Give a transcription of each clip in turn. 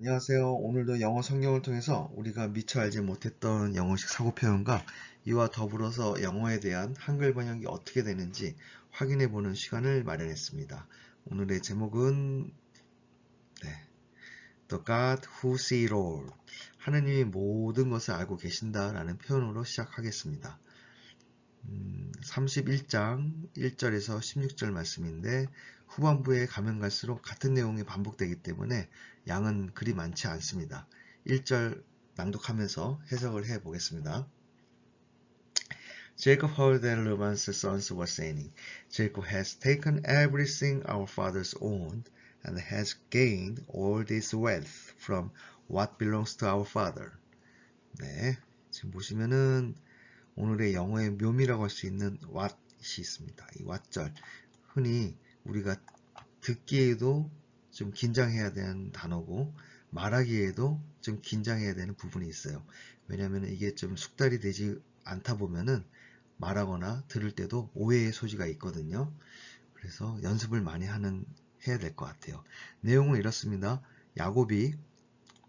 안녕하세요. 오늘도 영어 성경을 통해서 우리가 미처 알지 못했던 영어식 사고 표현과 이와 더불어서 영어에 대한 한글 번역이 어떻게 되는지 확인해 보는 시간을 마련했습니다. 오늘의 제목은 네, The God Who Sees All 하느님이 모든 것을 알고 계신다 라는 표현으로 시작하겠습니다. 음, 31장 1절에서 16절 말씀인데 후반부에 가면 갈수록 같은 내용이 반복되기 때문에 양은 그리 많지 않습니다. 1절 낭독하면서 해석을 해 보겠습니다. Jacob heard that Laban's sons were saying, Jacob has taken everything our fathers owned and has gained all this wealth from what belongs to our father. 네, 지금 보시면은 오늘의 영어의 묘미라고 할 수 있는 what이 있습니다. 이 what절 흔히 우리가 듣기에도 좀 긴장해야 되는 단어고 말하기에도 좀 긴장해야 되는 부분이 있어요. 왜냐하면 이게 좀 숙달이 되지 않다 보면은 말하거나 들을 때도 오해의 소지가 있거든요. 그래서 연습을 많이 하는 해야 될 것 같아요. 내용은 이렇습니다. 야곱이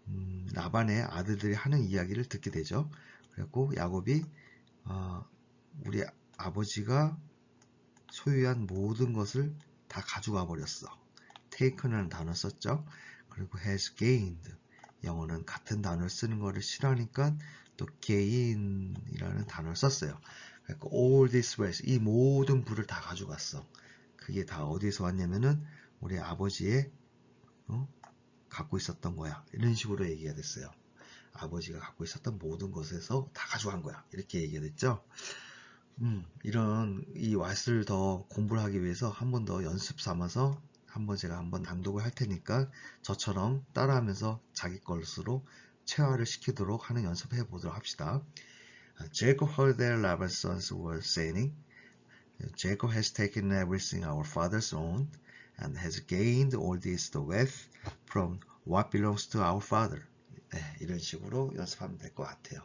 음, 나반의 아들들이 하는 이야기를 듣게 되죠. 그래고 야곱이 어, 우리 아버지가 소유한 모든 것을 다 가져가 버렸어. taken이라는 단어 썼죠. 그리고 has gained 영어는 같은 단어를 쓰는 것을 싫어하니까 또 gain이라는 단어를 썼어요. 그러니까 all this wealth 이 모든 부를 다 가져갔어. 그게 다 어디에서 왔냐면은 우리 아버지의 어? 갖고 있었던 거야. 이런 식으로 얘기가 됐어요. 아버지가 갖고 있었던 모든 것에서 다 가져간 거야. 이렇게 얘기가 됐죠. 음, 이런 이 왓을 더 공부를 하기 위해서 한 번 더 연습 삼아서 한번 제가 한번 낭독을 할 테니까 저처럼 따라하면서 자기 것으로 체화를 시키도록 하는 연습해 보도록 합시다. Jacob heard that Laban's sons were saying, Jacob has taken everything our fathers owned and has gained all this wealth from what belongs to our father. 네, 이런 식으로 연습하면 될 것 같아요.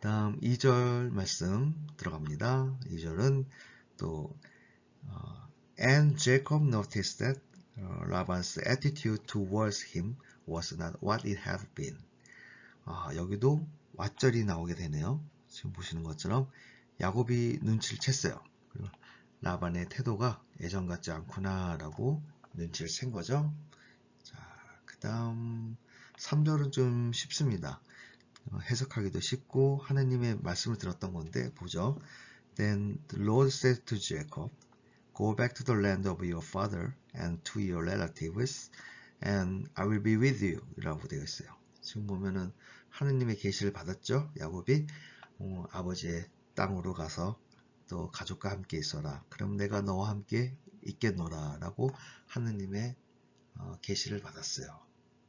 그 다음 2절 말씀 들어갑니다. 2절은 또 어, And Jacob noticed that uh, Laban's attitude towards him was not what it had been. 아, 여기도 왓절이 나오게 되네요. 지금 보시는 것처럼 야곱이 눈치를 챘어요. 그리고 라반의 태도가 예전 같지 않구나 라고 눈치를 챈 거죠. 자, 그 다음 3절은 좀 쉽습니다. 해석하기도 쉽고 하나님의 말씀을 들었던 건데 보죠. Then the Lord said to Jacob, Go back to the land of your father and to your relatives, and I will be with you. 라고 되어 있어요. 지금 보면은 하느님의 계시를 받았죠. 야곱이 어, 아버지의 땅으로 가서 또 가족과 함께 있어라. 그럼 내가 너와 함께 있겠노라. 라고 하느님의 어, 계시를 받았어요.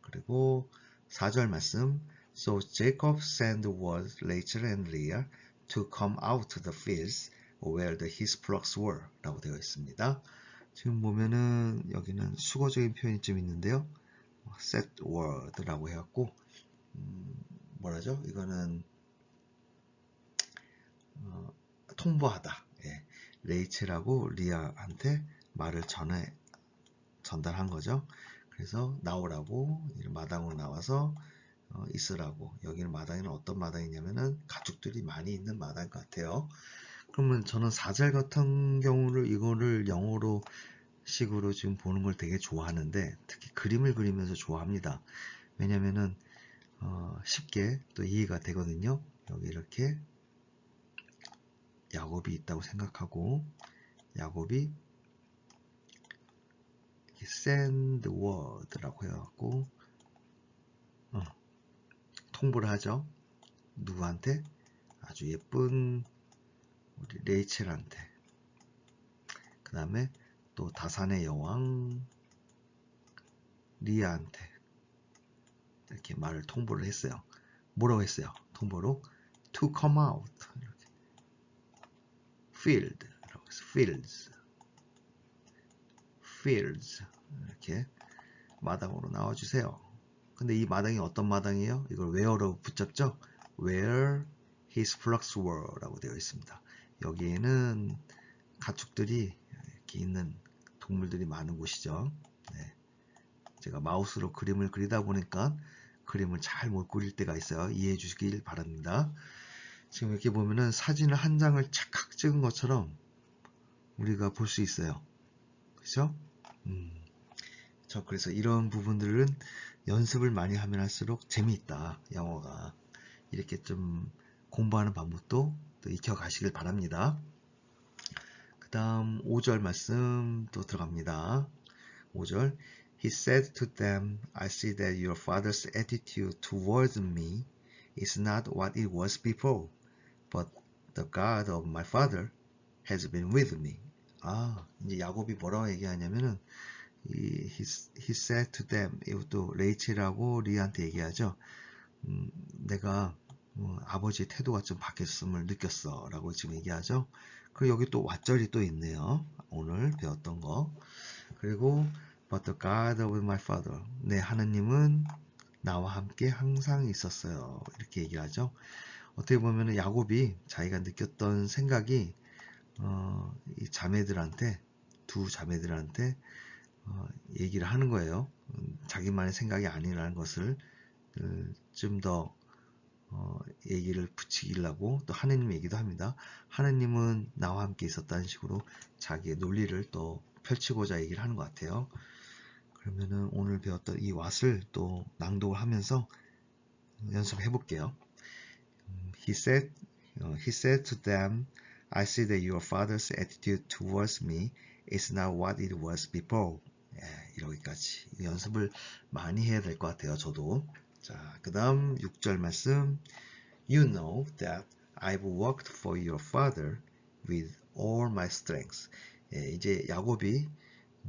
그리고 4절 말씀 So Jacob sent word Rachel and Leah to come out to the fields where the his flocks were 라고 되어 있습니다. 지금 보면은 여기는 수거적인 표현이 좀 있는데요. set word라고 해갖고 음, 뭐라죠? 이거는 어, 통보하다. 예. 레이첼하고 리아한테 말을 전해 전달한 거죠. 그래서 나오라고 마당으로 나와서 어, 있으라고 여기는 마당에는 어떤 마당이냐면은 가축들이 많이 있는 마당 같아요. 그러면 저는 4절 같은 경우를 이거를 영어로 식으로 지금 보는 걸 되게 좋아하는데 특히 그림을 그리면서 좋아합니다. 왜냐면은 어, 쉽게 또 이해가 되거든요. 여기 이렇게 야곱이 있다고 생각하고 야곱이 word라고 해갖고 어, 통보를 하죠. 누구한테? 아주 예쁜 우리 레이첼한테 그 다음에 또 다산의 여왕 리아한테 이렇게 말을 통보를 했어요. 뭐라고 했어요? 통보로 to come out 이렇게. field 해서 fields fields 이렇게 마당으로 나와주세요. 근데 이 마당이 어떤 마당이에요? 이걸 where로 붙잡죠? where his flocks were 라고 되어 있습니다. 여기에는 가축들이 이렇게 있는 동물들이 많은 곳이죠. 네. 제가 마우스로 그림을 그리다 보니까 그림을 잘 못 그릴 때가 있어요. 이해해 주시길 바랍니다. 지금 이렇게 보면은 사진을 한 장을 착각 찍은 것처럼 우리가 볼 수 있어요. 그죠? 음, 저 그래서 이런 부분들은 연습을 많이 하면 할수록 재미있다. 영어가. 이렇게 좀 공부하는 방법도 또 익혀 가시길 바랍니다. 그 다음 5절 말씀 또 들어갑니다. 5절 He said to them, I see that your father's attitude towards me is not what it was before, but the God of my father has been with me. 아, 이제 야곱이 뭐라고 얘기하냐면은 이, he, he said to them 이것도 레이첼하고 리한테 얘기하죠. 음, 내가 어, 아버지의 태도가 좀 바뀌었음을 느꼈어 라고 지금 얘기하죠. 그리고 여기 또 왓절이 또 있네요. 오늘 배웠던 거. 그리고 But the God of my father 내 하나님은 나와 함께 항상 있었어요. 이렇게 얘기하죠. 어떻게 보면 야곱이 자기가 느꼈던 생각이 어, 이 자매들한테 두 자매들한테 어, 얘기를 하는 거예요. 음, 자기만의 생각이 아니라는 것을 그, 좀더 어, 얘기를 붙이려고 또 하느님 얘기도 합니다. 하느님은 나와 함께 있었다는 식으로 자기의 논리를 또 펼치고자 얘기를 하는 것 같아요. 그러면은 오늘 배웠던 이 왓을 또 낭독을 하면서 연습해 볼게요. 음, he said, he said to them, I see that your father's attitude towards me is not what it was before. 예, 여기까지 연습을 많이 해야 될 것 같아요. 저도. 자, 그 다음 6절 말씀. You know that I've worked for your father with all my strength. 예, 이제 야곱이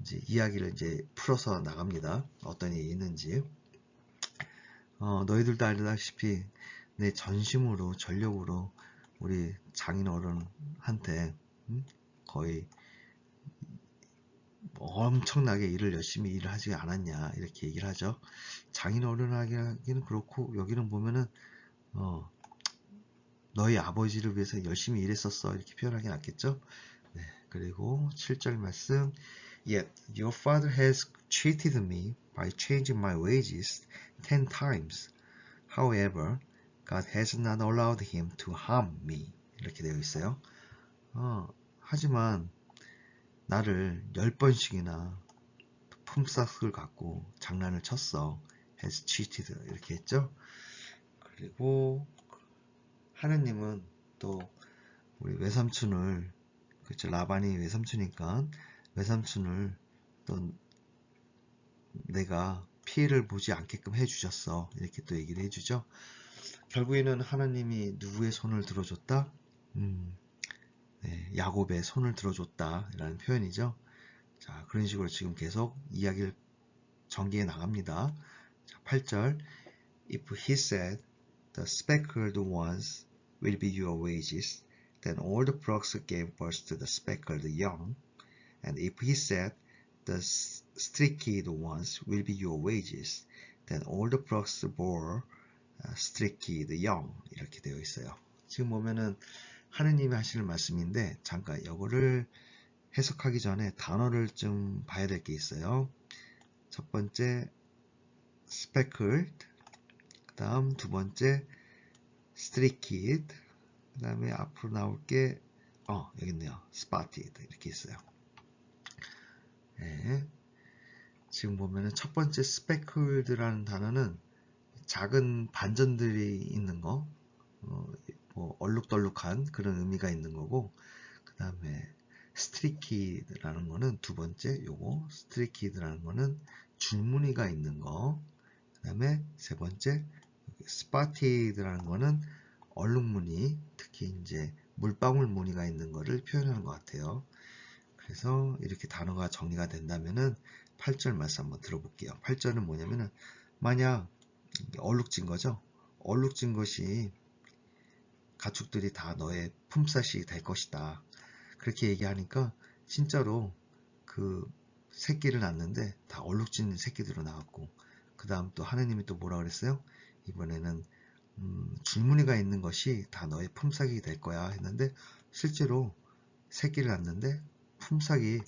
이제 이야기를 이제 풀어서 나갑니다. 어떤 일이 있는지. 어, 너희들도 알다시피 내 전심으로 전력으로 우리 장인어른한테 음? 거의 엄청나게 일을 열심히 일을 하지 않았냐 이렇게 얘기를 하죠. 장인 어른하기는 그렇고 여기는 보면은 어, 너희 아버지를 위해서 열심히 일했었어 이렇게 표현하기 낫겠죠. 네, 그리고 7절 말씀 Yet your father has treated me by changing my wages ten times. However, God has not allowed him to harm me. 이렇게 되어 있어요. 어, 하지만 나를 열 번씩이나 품삯을 갖고 장난을 쳤어. has cheated 이렇게 했죠. 그리고 하느님은 또 우리 외삼촌을 그렇죠 라반이 외삼촌이니까 외삼촌을 또 내가 피해를 보지 않게끔 해주셨어 이렇게 또 얘기를 해주죠. 결국에는 하나님이 누구의 손을 들어줬다? 음, 네, 야곱의 손을 들어줬다라는 표현이죠. 자, 그런 식으로 지금 계속 이야기를 전개해 나갑니다. 자, 8절 If he said, the speckled ones will be your wages, then all the frogs gave birth to the speckled young. And if he said, the streaked ones will be your wages, then all the frogs bore uh, streaked young. 이렇게 되어 있어요. 지금 보면은 하느님이 하시는 말씀인데 잠깐 이거를 해석하기 전에 단어를 좀 봐야 될 게 있어요. 첫 번째 speckled 그 다음 두 번째 streaked 그 다음에 앞으로 나올 게 어, 여기 있네요. spotted 이렇게 있어요. 네. 지금 보면은 첫 번째 specked라는 단어는 작은 반전들이 있는 거 어, 뭐 얼룩덜룩한 그런 의미가 있는 거고 그 다음에 스트리키드라는 거는 두 번째 요거 스트리키드라는 거는 줄무늬가 있는 거 그 다음에 세 번째 스파티드라는 거는 얼룩무늬 특히 이제 물방울 무늬가 있는 거를 표현하는 것 같아요. 그래서 이렇게 단어가 정리가 된다면은 8절 말씀 한번 들어볼게요. 8절은 뭐냐면은 만약 얼룩진 거죠? 얼룩진 것이 가축들이 다 너의 품삯이 될 것이다. 그렇게 얘기하니까 진짜로 그 새끼를 낳는데 다 얼룩진 새끼들로 나왔고 그 다음 또 하느님이 또 뭐라 그랬어요? 이번에는 음, 줄무늬가 있는 것이 다 너의 품삯이 될 거야 했는데 실제로 새끼를 낳는데 품삯이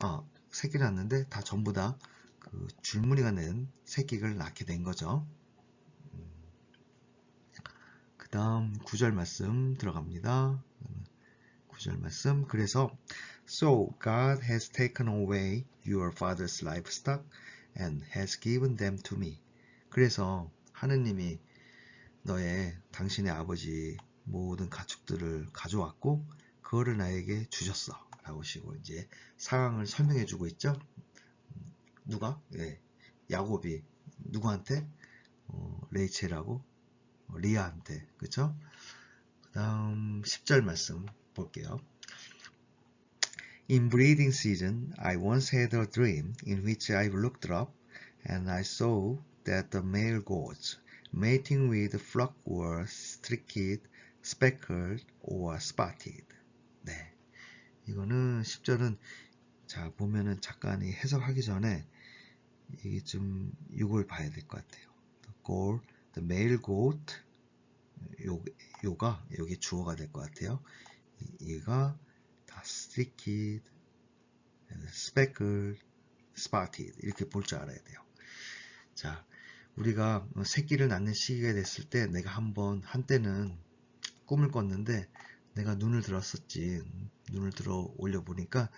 아 새끼를 낳는데 다 전부 다 그 줄무늬가 낸 새끼를 낳게 된 거죠. 그 다음 구절 말씀 들어갑니다. 구절 말씀. 그래서 So God has taken away your father's livestock and has given them to me. 그래서 하느님이 너의 당신의 아버지 모든 가축들을 가져왔고 그거를 나에게 주셨어. 라고 시고 이제 상황을 설명해 주고 있죠. 누가? 예. 야곱이 누구한테? 어, 레이첼하고 어, 리아한테. 그쵸? 그 다음 10절 말씀 볼게요. In breeding season, I once had a dream in which I looked up and I saw that the male goats mating with flock were streaked, speckled, or spotted. 네. 이거는 10절은 자 보면은 작가이 해석하기 전에 이게 좀 이걸 봐야 될 것 같아요. The the male goat 요, 요가 여기 주어가 될 것 같아요. 얘가 다 streaked, speckled, spotted 이렇게 볼 줄 알아야 돼요. 자, 우리가 새끼를 낳는 시기가 됐을 때 내가 한번 한때는 꿈을 꿨는데 내가 눈을 들었었지. 눈을 들어 올려 보니까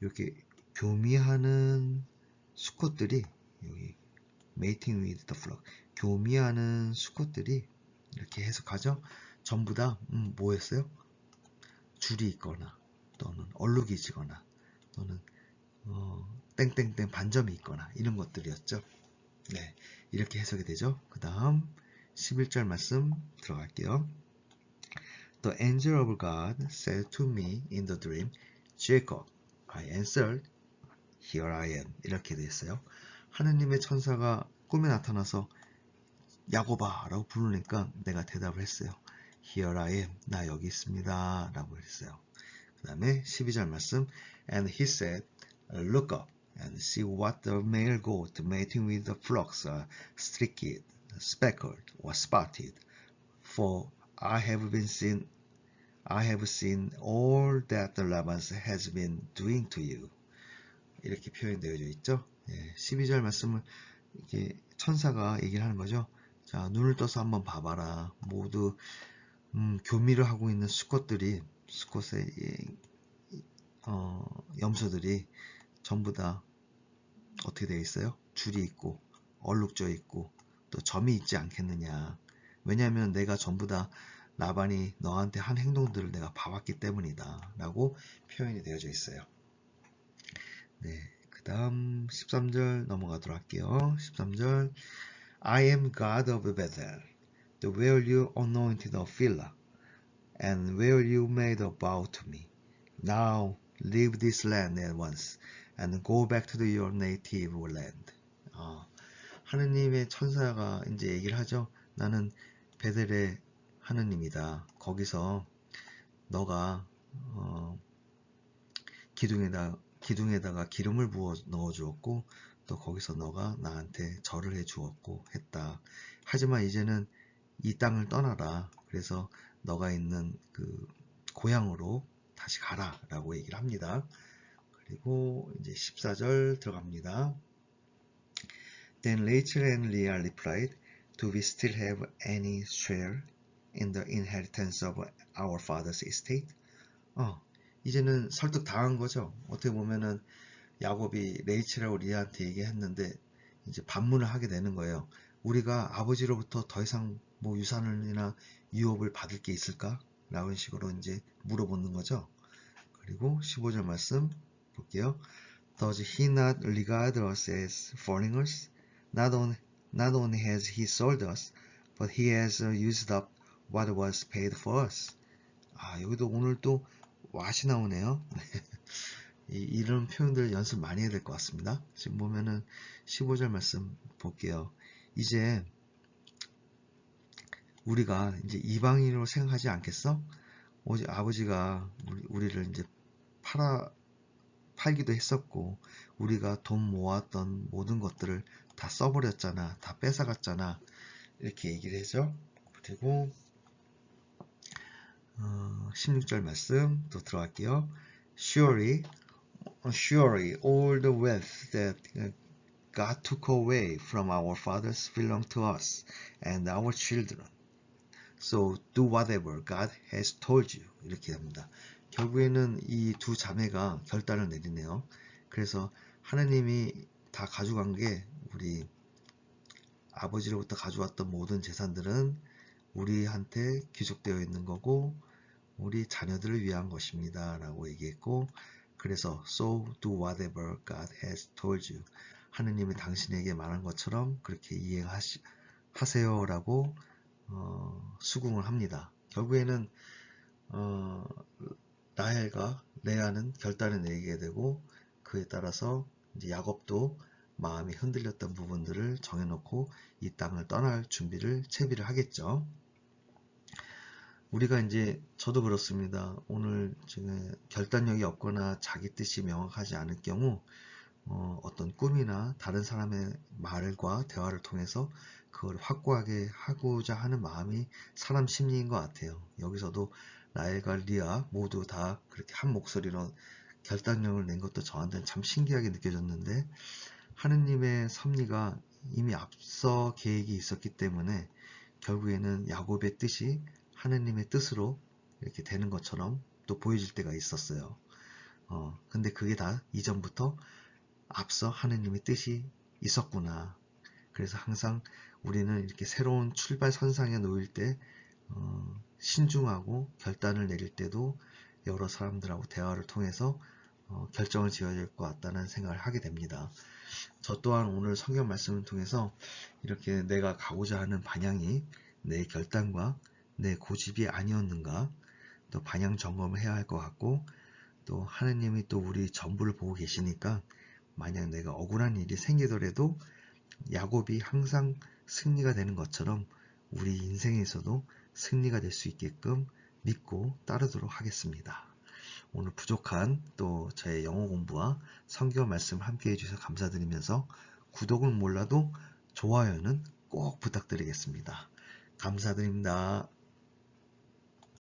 이렇게 교미하는 수컷들이 여기 mating with the flock 교미하는 수컷들이 이렇게 해석하죠. 전부 다 음, 뭐였어요? 줄이 있거나 또는 얼룩이 지거나 또는 어, 땡땡땡 반점이 있거나 이런 것들이었죠. 네, 이렇게 해석이 되죠. 그 다음 11절 말씀 들어갈게요. The angel of God said to me in the dream, Jacob. I answered, Here I am. 이렇게 있어요. 하느님의 천사가 꿈에 나타나서 야고바 라고 부르니까 내가 대답을 했어요. Here I am. 나 여기 있습니다. 라고 했어요. 그 다음에 12절 말씀 And he said, Look up and see what the male goat mating with the flocks are streaked, speckled, or spotted. For I have been seen I have seen all that the Laban has been doing to you. 이렇게 표현되어 있죠. 예, 12절 말씀을 이렇게 천사가 얘기를 하는 거죠. 자, 눈을 떠서 한번 봐봐라. 모두 음, 교미를 하고 있는 수컷들이 수컷의 어, 염소들이 전부 다 어떻게 되어 있어요? 줄이 있고 얼룩져 있고 또 점이 있지 않겠느냐. 왜냐하면 내가 전부 다 라반이 너한테 한 행동들을 내가 봐왔기 때문이다. 라고 표현이 되어져 있어요. 네, 그 다음 13절 넘어가도록 할게요. 13절 I am God of Bethel, the where you anointed Ophelia, and where you made a vow to me. Now leave this land at once, and go back to your native land. 어, 하느님의 천사가 이제 얘기를 하죠. 나는 베델의 하느님이다. 거기서 너가 어, 기둥에다 기둥에다가 기름을 부어 넣어 주었고 또 거기서 너가 나한테 절을 해 주었고 했다. 하지만 이제는 이 땅을 떠나라. 그래서 너가 있는 그 고향으로 다시 가라 라고 얘기를 합니다. 그리고 이제 14절 들어갑니다. Then Rachel and Leah replied, Do we still have any share in the inheritance of our father's estate. 어, 이제는 설득 당한 거죠. 어떻게 보면은 야곱이 레이첼하고 리아한테 얘기했는데 이제 반문을 하게 되는 거예요. 우리가 아버지로부터 더 이상 뭐 유산이나 유업을 받을 게 있을까? 라는 식으로 이제 물어보는 거죠. 그리고 15절 말씀 볼게요. Does he not regard us as foreigners? Not only, not only has he sold us, but he has used up what was paid for us. 아, 여기도 오늘 또 what이 나오네요. 이, 이런 표현들 연습 많이 해야 될 것 같습니다. 지금 보면은 15절 말씀 볼게요. 이제 우리가 이제 이방인으로 생각하지 않겠어? 오직 아버지가 우리, 를 이제 팔아 팔기도 했었고 우리가 돈 모았던 모든 것들을 다 써버렸잖아, 다 뺏어갔잖아 이렇게 얘기를 해죠. 그리고 어, 16절 말씀 또 들어갈게요. Surely, surely all the wealth that God took away from our fathers belong to us and our children. So do whatever God has told you. 이렇게 합니다. 결국에는 이 두 자매가 결단을 내리네요. 그래서 하나님이 다 가져간 게 우리 아버지로부터 가져왔던 모든 재산들은 우리한테 귀속되어 있는 거고 우리 자녀들을 위한 것입니다. 라고 얘기했고 그래서 so do whatever God has told you. 하느님이 당신에게 말한 것처럼 그렇게 이행하세요 라고 어, 수긍을 합니다. 결국에는 어, 라헬과 레아는 결단을 내리게 되고 그에 따라서 이제 야곱도 마음이 흔들렸던 부분들을 정해놓고 이 땅을 떠날 준비를 채비를 하겠죠. 우리가 이제 저도 그렇습니다. 오늘 지금 결단력이 없거나 자기 뜻이 명확하지 않을 경우 어, 어떤 꿈이나 다른 사람의 말과 대화를 통해서 그걸 확고하게 하고자 하는 마음이 사람 심리인 것 같아요. 여기서도 라엘과 리아 모두 다 그렇게 한 목소리로 결단력을 낸 것도 저한테는 참 신기하게 느껴졌는데 하느님의 섭리가 이미 앞서 계획이 있었기 때문에 결국에는 야곱의 뜻이 하느님의 뜻으로 이렇게 되는 것처럼 또 보여질 때가 있었어요. 어, 근데 그게 다 이전부터 앞서 하느님의 뜻이 있었구나. 그래서 항상 우리는 이렇게 새로운 출발 선상에 놓일 때 어, 신중하고 결단을 내릴 때도 여러 사람들하고 대화를 통해서 어, 결정을 지어야 될 것 같다는 생각을 하게 됩니다. 저 또한 오늘 성경 말씀을 통해서 이렇게 내가 가고자 하는 방향이 내 결단과 내 고집이 아니었는가 또 방향 점검을 해야 할 것 같고 또 하느님이 또 우리 전부를 보고 계시니까 만약 내가 억울한 일이 생기더라도 야곱이 항상 승리가 되는 것처럼 우리 인생에서도 승리가 될 수 있게끔 믿고 따르도록 하겠습니다. 오늘 부족한 또 저의 영어 공부와 성경 말씀 함께 해주셔서 감사드리면서 구독은 몰라도 좋아요는 꼭 부탁드리겠습니다. 감사드립니다.